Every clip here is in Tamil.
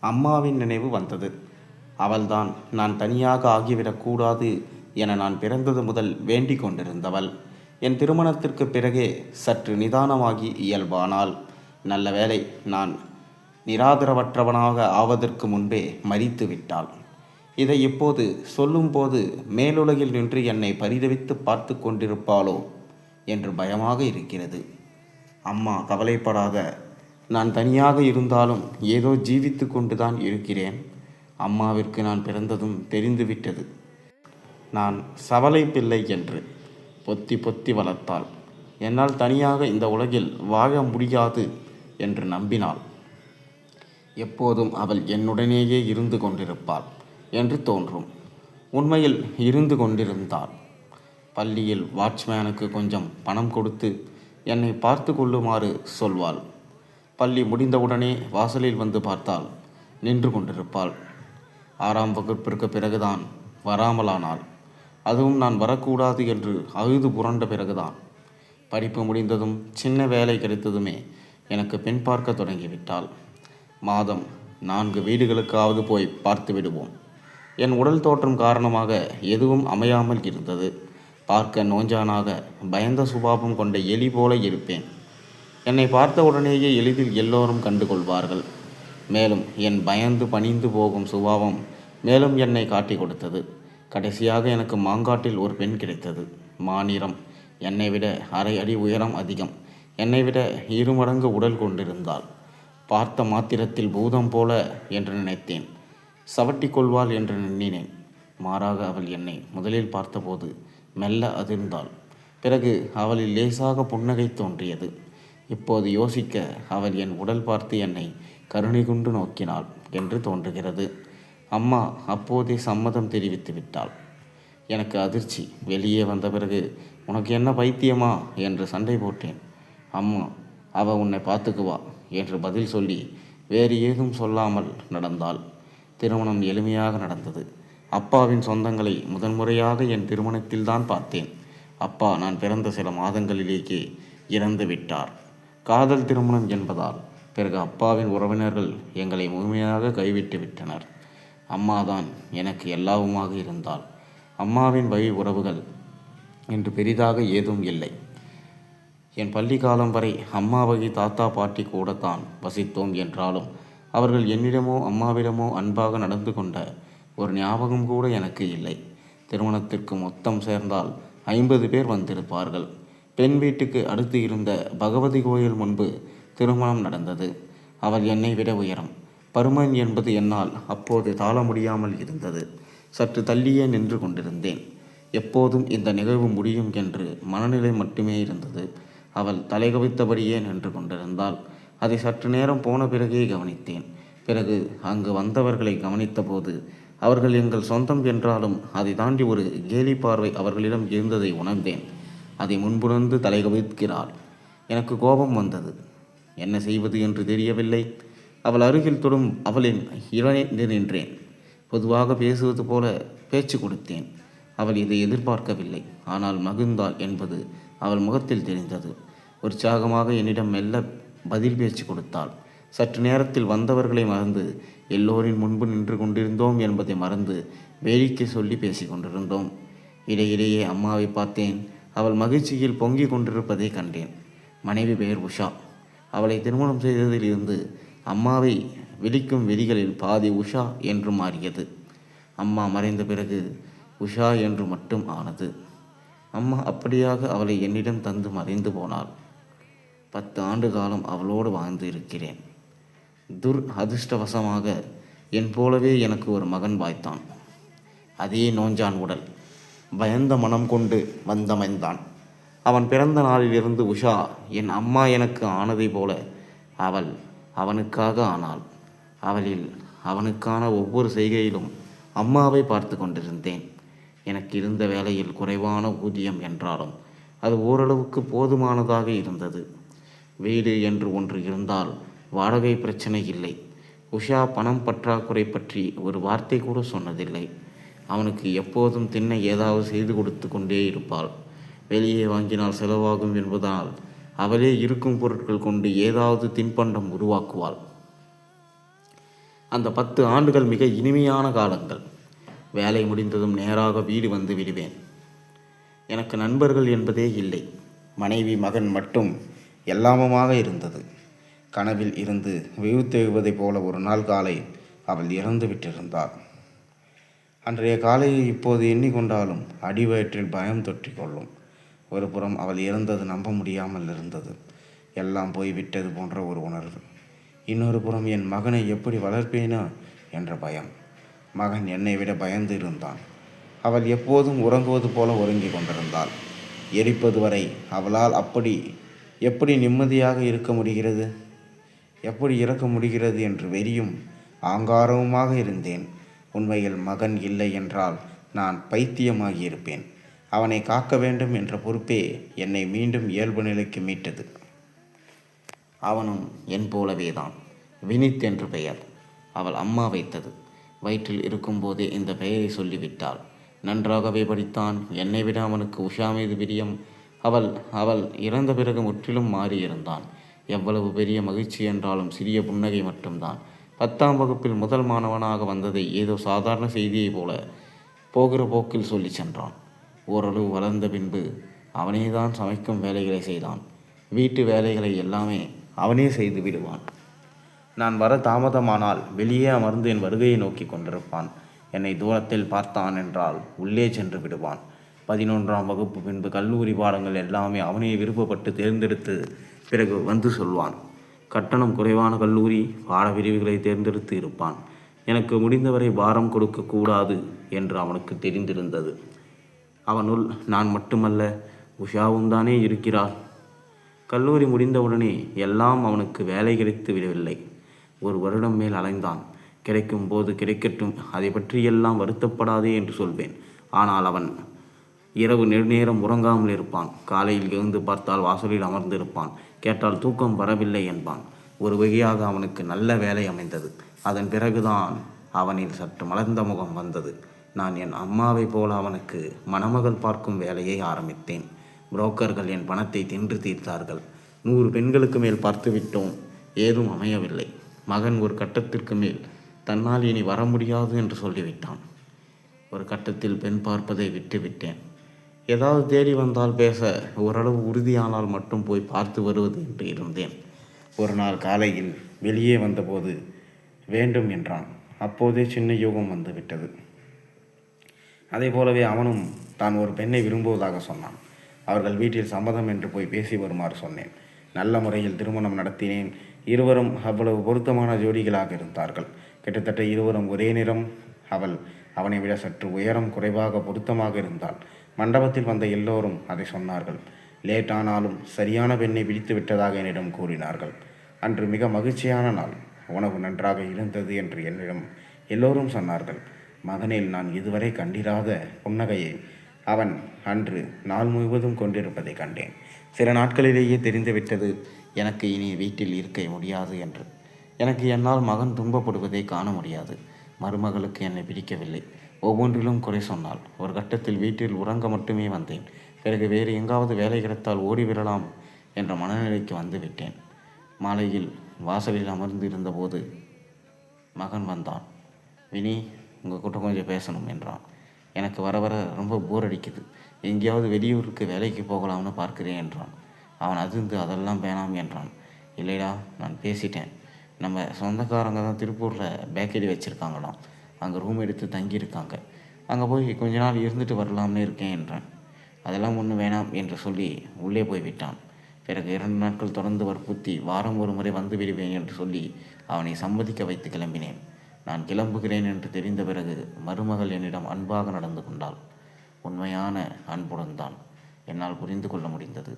அம்மாவின் நினைவு வந்தது. அவள்தான் நான் தனியாக ஆகிவிடக்கூடாது என நான் பிறந்தது முதல் வேண்டிக் கொண்டிருந்தவள். என் திருமணத்திற்கு பிறகே சற்று நிதானமாகி இயல்பானால் நல்ல வேளை நான் நிராதரவற்றவனாக ஆவதற்கு முன்பே மறித்து விட்டாள். இதை இப்போது சொல்லும்போது மேலுலகில் நின்று என்னை பரிதவித்து பார்த்து கொண்டிருப்பாளோ? என்று பயமாக இருக்கிறது. அம்மா கவலைப்படாத. நான் தனியாக இருந்தாலும் ஏதோ ஜீவித்து கொண்டுதான் இருக்கிறேன். அம்மாவிற்கு நான் பிறந்ததும் தெரிந்துவிட்டது. நான் சவலை பிள்ளை என்று பொத்தி பொத்தி வளர்த்தாள். என்னால் தனியாக இந்த உலகில் வாழ முடியாது என்று நம்பினாள். எப்போதும் அவள் என்னுடனேயே இருந்து கொண்டிருப்பாள் என்று தோன்றும். உண்மையில் இருந்து கொண்டிருந்தாள். பள்ளியில் வாட்ச்மேனுக்கு கொஞ்சம் பணம் கொடுத்து என்னை பார்த்து கொள்ளுமாறு சொல்வாள். பள்ளி முடிந்தவுடனே வாசலில் வந்து பார்த்தால் நின்று கொண்டிருப்பாள். ஆறாம் வகுப்பிற்கு பிறகுதான் வராமலானாள். அதுவும் நான் வரக்கூடாது என்று அழுது புரண்ட பிறகுதான். படிப்பு முடிந்ததும் சின்ன வேலை கிடைத்ததுமே எனக்கு பெண் பார்க்க தொடங்கிவிட்டாள். மாதம் நான்கு வீடுகளுக்காவது போய் பார்த்து விடுவோம். என் உடல் தோற்றம் காரணமாக எதுவும் அமையாமல் இருந்தது. பார்க்க நோஞ்சானாக பயந்த சுபாவம் கொண்ட எலி போல இருப்பேன். என்னை பார்த்த உடனேயே எளிதில் எல்லோரும் கண்டுகொள்வார்கள். மேலும் என் பயந்து பணிந்து போகும் சுபாவம் மேலும் என்னை காட்டி கொடுத்தது. கடைசியாக எனக்கு மாங்காட்டில் ஒரு பெண் கிடைத்தது. மாநிறம். என்னை விட அரை அடி உயரம் அதிகம். என்னை விட இருமடங்கு உடல் கொண்டிருந்தாள். பார்த்த மாத்திரத்தில் பூதம் போல என்று நினைத்தேன். சவட்டி கொள்வாள் என்று எண்ணினேன். மாறாக அவள் என்னை முதலில் பார்த்தபோது மெல்ல அதிர்ந்தாள். பிறகு அவளில் லேசாக புன்னகை தோன்றியது. இப்போது யோசிக்க அவள் என் உடல் பார்த்து என்னை கருணை கொண்டு நோக்கினாள் என்று தோன்றுகிறது. அம்மா அப்போதே சம்மதம் தெரிவித்து விட்டாள். எனக்கு அதிர்ச்சி. வெளியே வந்த பிறகு உனக்கு என்ன பைத்தியமா? என்று சண்டை போட்டேன். அம்மா அவ உன்னை பார்த்துக்குவா என்று பதில் சொல்லி வேறு ஏதும் சொல்லாமல் நடந்தாள். திருமணம் எளிமையாக நடந்தது. அப்பாவின் சொந்தங்களை முதன்முறையாக என் திருமணத்தில்தான் பார்த்தேன். அப்பா நான் பிறந்த சில மாதங்களிலேயே இறந்து விட்டார். காதல் திருமணம் என்பதால் பிறகு அப்பாவின் உறவினர்கள் எங்களை முழுமையாக கைவிட்டு விட்டனர். அம்மாதான் எனக்கு எல்லாவுமாக இருந்தால் அம்மாவின் வழி உறவுகள் என்று பெரிதாக ஏதும் இல்லை. என் பள்ளி காலம் வரை அம்மா வகை தாத்தா பாட்டி கூடத்தான் வசித்தோம் என்றாலும் அவர்கள் என்னிடமோ அம்மாவிடமோ அன்பாக நடந்து கொண்ட ஒரு ஞாபகம் கூட எனக்கு இல்லை. திருமணத்திற்கு மொத்தம் சேர்ந்தால் ஐம்பது பேர் வந்திருப்பார்கள். பெண் வீட்டுக்கு அடுத்து இருந்த பகவதி கோயில் முன்பு திருமணம் நடந்தது. அவள் என்னை விட உயரம். பருமன் என்பது என்னால் அப்போது தாழ முடியாமல் இருந்தது. சற்று தள்ளியே நின்று கொண்டிருந்தேன். எப்போதும் இந்த நிகழ்வு முடியும் என்று மனநிலை மட்டுமே இருந்தது. அவள் தலைகவித்தபடியே நின்று கொண்டிருந்தாள். அதை சற்று நேரம் போன பிறகே கவனித்தேன். பிறகு அங்கு வந்தவர்களை கவனித்தபோது அவர்கள் எங்கள் சொந்தம் என்றாலும் அதை தாண்டி ஒரு கேலி பார்வை அவர்களிடம் இருந்ததை உணர்ந்தேன். அதை முன்புணர்ந்து தலைகவிக்கிறாள் எனக்கு கோபம் வந்தது. என்ன செய்வது என்று தெரியவில்லை. அவள் அருகில் தொடும் அவளின் இழந்து நின்றேன். பொதுவாக பேசுவது போல பேச்சு கொடுத்தேன். அவள் இதை எதிர்பார்க்கவில்லை. ஆனால் மகிழ்ந்தாள் என்பது அவள் முகத்தில் தெரிந்தது. உற்சாகமாக என்னிடம் மெல்ல பதில் பேச்சு கொடுத்தாள். சற்று நேரத்தில் வந்தவர்களை மறந்து எல்லோரின் முன்பு நின்று கொண்டிருந்தோம் என்பதை மறந்து வேடிக்கை சொல்லி பேசிக் கொண்டிருந்தோம். இடையிடையே அம்மாவை பார்த்தேன். அவள் மகிழ்ச்சியில் பொங்கிக் கொண்டிருப்பதை கண்டேன். மனைவி பெயர் உஷா. அவளை திருமணம் செய்ததிலிருந்து அம்மாவை விழிக்கும் விழிகளில் பாதி உஷா என்று மாறியது. அம்மா மறைந்த பிறகு உஷா என்று மட்டும் ஆனது. அம்மா அப்படியாக அவளை என்னிடம் தந்து மறைந்து போனாள். பத்து ஆண்டு காலம் அவளோடு வாழ்ந்து இருக்கிறேன். துர் அதிர்ஷ்டவசமாக என் போலவே எனக்கு ஒரு மகன் வாய்த்தான். அதே நோஞ்சான் உடல். பயந்த மனம் கொண்டு வந்தமைந்தான். அவன் பிறந்த நாளிலிருந்து உஷா என் அம்மா எனக்கு ஆனதை போல அவள் அவனுக்காக ஆனாள். அவளில் அவனுக்கான ஒவ்வொரு செய்கையிலும் அம்மாவை பார்த்து கொண்டிருந்தேன். எனக்கு இருந்த வேலையில் குறைவான ஊதியம் என்றாலும் அது ஓரளவுக்கு போதுமானதாக இருந்தது. வீடு என்று ஒன்று இருந்தால் வாடகை பிரச்சனை இல்லை. உஷா பணம் பற்றாக்குறை பற்றி ஒரு வார்த்தை கூட சொன்னதில்லை. அவனுக்கு எப்போதும் தின்ன ஏதாவது செய்து கொடுத்து கொண்டே இருப்பாள். வெளியே வாங்கினால் செலவாகும் என்பதால் அவளே இருக்கும் பொருட்கள் கொண்டு ஏதாவது தின்பண்டம் உருவாக்குவாள். அந்த பத்து ஆண்டுகள் மிக இனிமையான காலங்கள். வேலை முடிந்ததும் நேராக வீடு வந்து விடுவேன். எனக்கு நண்பர்கள் என்பதே இல்லை. மனைவி மகன் மட்டும் எல்லாமுமாக இருந்தது. கனவில் இருந்து விழுத்தெழுவதைப் போல ஒரு நாள் காலை அவள் இறந்து விட்டிருந்தாள். அன்றைய காலையை இப்போது எண்ணிக்கொண்டாலும் அடிவயிற்றில் பயம் தொற்றிக்கொள்ளும். ஒரு புறம் அவள் இறந்தது நம்ப முடியாமல் இருந்தது. எல்லாம் போய்விட்டது போன்ற ஒரு உணர்வு. இன்னொரு புறம் என் மகனை எப்படி வளர்ப்பேனோ என்ற பயம். மகன் என்னை விட பயந்து இருந்தான். அவள் எப்போதும் உறங்குவது போல உறங்கிக் கொண்டிருந்தாள். எரிப்பது வரை அவளால் அப்படி எப்படி நிம்மதியாக இருக்க முடிகிறது? எப்படி இறக்க முடிகிறது என்று வெறியும் ஆங்காரவுமாக இருந்தேன். உண்மையில் மகன் இல்லை என்றால் நான் பைத்தியமாகியிருப்பேன். அவனை காக்க வேண்டும் என்ற பொறுப்பே என்னை மீண்டும் இயல்பு நிலைக்கு மீட்டது. அவனும் என் போலவே தான். வினித் என்று பெயர். அவள் அம்மா வைத்தது. வயிற்றில் இருக்கும்போதே இந்த பெயரை சொல்லிவிட்டாள். நன்றாகவே படித்தான். என்னை விட அவனுக்கு உஷா மீது பிரியம். அவள் அவள் இறந்த பிறகு முற்றிலும் மாறியிருந்தான். எவ்வளவு பெரிய மகிழ்ச்சி என்றாலும் சிறிய புன்னகை மட்டும்தான். பத்தாம் வகுப்பில் முதல் மாணவனாக வந்ததை ஏதோ சாதாரண செய்தியைப் போல போகிற போக்கில் சொல்லி சென்றான். ஓரளவு வளர்ந்த பின்பு அவனே தான் சமைக்கும் வேலைகளை செய்தான். வீட்டு வேலைகளை எல்லாமே அவனே செய்து விடுவான். நான் வர தாமதமானால் வெளியே அமர்ந்து என் வருகையை நோக்கி கொண்டிருப்பான். என்னை தூரத்தில் பார்த்தான் என்றால் உள்ளே சென்று விடுவான். பதினொன்றாம் வகுப்பு பின்பு கல்லூரி பாடங்கள் எல்லாமே அவனே விருப்பப்பட்டு தேர்ந்தெடுத்து பிறகு வந்து சொல்வான். கட்டணம் குறைவான கல்லூரி பாட பிரிவுகளை தேர்ந்தெடுத்து இருப்பான். எனக்கு முடிந்தவரை பாரம் கொடுக்கக்கூடாது என்று அவனுக்கு தெரிந்திருந்தது. அவனுள் நான் மட்டுமல்ல உஷாவும் தானே இருக்கிறாள். கல்லூரி முடிந்தவுடனே எல்லாம் அவனுக்கு வேலை கிடைத்து விடவில்லை. ஒரு வருடம் மேல் அலைந்தான். கிடைக்கும் போது கிடைக்கட்டும் அதை பற்றியெல்லாம் வருத்தப்படாதே என்று சொல்வேன். ஆனால் அவன் இரவு நெடுநேரம் உறங்காமல் இருப்பான். காலையில் எழுந்து பார்த்தால் வாசலில் அமர்ந்திருப்பான். கேட்டால் தூக்கம் வரவில்லை என்பான். ஒரு வகையாக அவனுக்கு நல்ல வேலை அமைந்தது. அதன் பிறகுதான் அவனில் சற்று மலர்ந்த முகம் வந்தது. நான் என் அம்மாவைப் போல அவனுக்கு மணமகள் பார்க்கும் வேலையை ஆரம்பித்தேன். புரோக்கர்கள் என் பணத்தை தின்று தீர்த்தார்கள். நூறு பெண்களுக்கு மேல் பார்த்துவிட்டோம் ஏதும் அமையவில்லை. மகன் ஒரு கட்டத்திற்கு மேல் தன்னால் இனி வர முடியாது என்று சொல்லிவிட்டான். ஒரு கட்டத்தில் பெண் பார்ப்பதை விட்டுவிட்டேன். ஏதாவது தேடி வந்தால் பேச ஓரளவு உறுதியானால் மட்டும் போய் பார்த்து வருவது என்று இருந்தேன். ஒரு நாள் காலையில் வெளியே வந்தபோது வேண்டும் என்றான். அப்போதே சின்ன யோகம் வந்துவிட்டது அதே போலவே அவனும் தான் ஒரு பெண்ணை விரும்புவதாக சொன்னான். அவர்கள் வீட்டில் சம்மதம் என்று போய் பேசி வருமாறு சொன்னேன். நல்ல முறையில் திருமணம் நடத்தினேன். இருவரும் அவ்வளவு பொருத்தமான ஜோடிகளாக இருந்தார்கள். கிட்டத்தட்ட இருவரும் ஒரே நிறம். அவள் அவனை விட சற்று உயரம் குறைவாக பொருத்தமாக இருந்தாள். மண்டபத்தில் வந்த எல்லோரும் அதை சொன்னார்கள். லேட் ஆனாலும் சரியான பெண்ணை பிடித்து விட்டதாக என்னிடம் கூறினார்கள். அன்று மிக மகிழ்ச்சியான நாள். உணவு நன்றாக இருந்தது என்று என்னிடம் எல்லோரும் சொன்னார்கள். மகனில் நான் இதுவரை கண்டிராத புன்னகையை அவன் அன்று நாள் முழுவதும் கொண்டிருப்பதை கண்டேன். சில நாட்களிலேயே தெரிந்துவிட்டது எனக்கு இனி வீட்டில் இருக்க முடியாது என்று. எனக்கு என்னால் மகன் துன்பப்படுவதை காண முடியாது. மருமகளுக்கு என்னை பிடிக்கவில்லை. ஒவ்வொன்றிலும் குறை சொன்னாள். ஒரு கட்டத்தில் வீட்டில் உறங்க மட்டுமே வந்தேன். பிறகு வேறு எங்காவது வேலை கிடைத்தால் ஓடிவிடலாம் என்ற மனநிலைக்கு வந்து விட்டேன். மாலையில் வாசலில் அமர்ந்து இருந்தபோது மகன் வந்தான். வினி உங்கள் கிட்ட கொஞ்சம் பேசணும் என்றான். எனக்கு வர வர ரொம்ப போர் அடிக்குது. எங்கேயாவது வெளியூருக்கு வேலைக்கு போகலாம்னு பார்க்கிறேன் என்றான். அவன் அதிர்ந்து அதெல்லாம் வேணாம் என்றான். இல்லைடா நான் பேசிட்டேன். நம்ம சொந்தக்காரங்க தான் திருப்பூரில் பேக்கரி வச்சுருக்காங்களாம். அங்கே ரூம் எடுத்து தங்கியிருக்காங்க. அங்கே போய் கொஞ்ச நாள் இருந்துட்டு வரலாம்னு இருக்கேன் என்றான். அதெல்லாம் ஒன்றும் வேணாம் என்று சொல்லி உள்ளே போய் விட்டான். பிறகு இரண்டு நாட்கள் தொடர்ந்து வற்புறுத்தி வாரம் ஒரு முறை வந்து விடுவேன் என்று சொல்லி அவனை சம்மதிக்க வைத்து கிளம்பினேன். நான் கிளம்புகிறேன் என்று தெரிந்த பிறகு மருமகள் என்னிடம் அன்பாக நடந்து கொண்டாள். உண்மையான அன்புடன் தான் என்னால் புரிந்து கொள்ள முடிந்தது.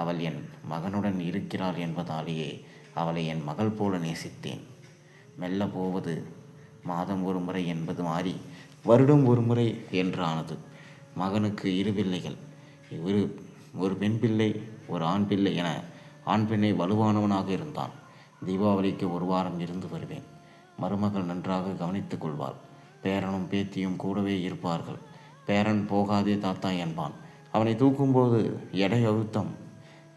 அவள் என் மகனுடன் இருக்கிறாள் என்பதாலேயே அவளை என் மகள் போல நேசித்தேன். மெல்ல போவது மாதம் ஒரு முறை என்பது மாறி வருடம் ஒரு முறை என்றானது. மகனுக்கு இரு பிள்ளைகள். ஒரு ஒரு பெண் பிள்ளை ஒரு ஆண் பிள்ளை என ஆண் பெண்ணை வலுவானவனாக இருந்தான். தீபாவளிக்கு ஒரு வாரம் இருந்து வருவேன். மருமகள் நன்றாக கவனித்துக் கொள்வாள். பேரனும் பேத்தியும் கூடவே இருப்பார்கள். பேரன் போகாதே தாத்தா என்பான். அவனை தூக்கும்போது எடை அழுத்தம்.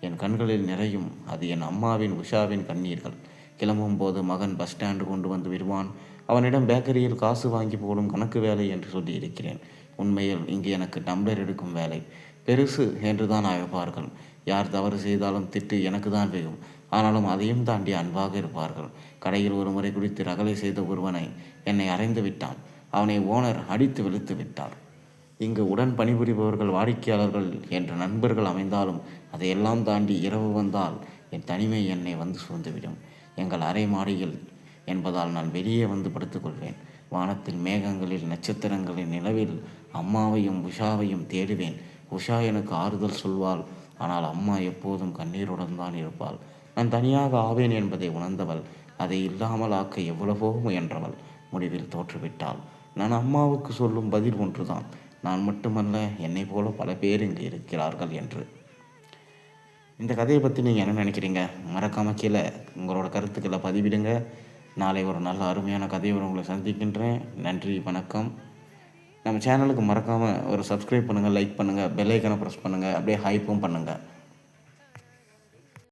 என் கண்களில் நிறையும் அது என் அம்மாவின் உஷாவின் கண்ணீர்கள். கிளம்பும் போது மகன் பஸ் ஸ்டாண்டு கொண்டு வந்து விடுவான். அவனிடம் பேக்கரியில் காசு வாங்கி போடும் கணக்கு வேலை என்று சொல்லியிருக்கிறேன். உண்மையில் இங்கு எனக்கு டம்ளர் எடுக்கும் வேலை. பெருசு என்று தான் அழைப்பார்கள் யார் தவறு செய்தாலும் திட்டு எனக்கு தான் வேகும். ஆனாலும் அதையும் தாண்டி அன்பாக இருப்பார்கள். கடையில் ஒரு முறை குடித்து ரகலை செய்த ஒருவனை என்னை அறைந்து விட்டான். அவனை ஓனர் அடித்து வெளுத்து விட்டார். இங்கு உடன் பணிபுரிபவர்கள் வாடிக்கையாளர்கள் என்ற நண்பர்கள் அமைந்தாலும் அதையெல்லாம் தாண்டி இரவு வந்தால் என் தனிமை என்னை வந்து சூழ்ந்துவிடும். எங்கள் அரை மாடியில் என்பதால் நான் வெளியே வந்து படுத்துக்கொள்வேன். வானத்தில் மேகங்களில் நட்சத்திரங்களின் நிலவில் அம்மாவையும் உஷாவையும் தேடுவேன். உஷா எனக்கு ஆறுதல் சொல்வாள். ஆனால் அம்மா எப்போதும் கண்ணீருடன் தான் இருப்பாள். நான் தனியாக ஆவேன் என்பதை உணர்ந்தவள். அதை இல்லாமல் ஆக்க எவ்வளவோ முயன்றவள். முடிவில் தோற்றுவிட்டாள். நான் அம்மாவுக்கு சொல்லும் பதில் ஒன்றுதான். நான் மட்டுமல்ல என்னை போல பல பேர் இங்கு இருக்கிறார்கள் என்று. இந்த கதையை பற்றி நீங்கள் என்ன நினைக்கிறீங்க? மறக்காமல் கீழே உங்களோட கருத்துக்களை பதிவிடுங்க. நாளை ஒரு நல்ல அருமையான கதையோடு உங்களை சந்திக்கின்றேன். நன்றி வணக்கம். நம்ம சேனலுக்கு மறக்காமல் ஒரு சப்ஸ்கிரைப் பண்ணுங்கள் லைக் பண்ணுங்கள் பெல் ஐக்கனை ப்ரெஸ் பண்ணுங்கள் அப்படியே ஹைப்பும் பண்ணுங்கள்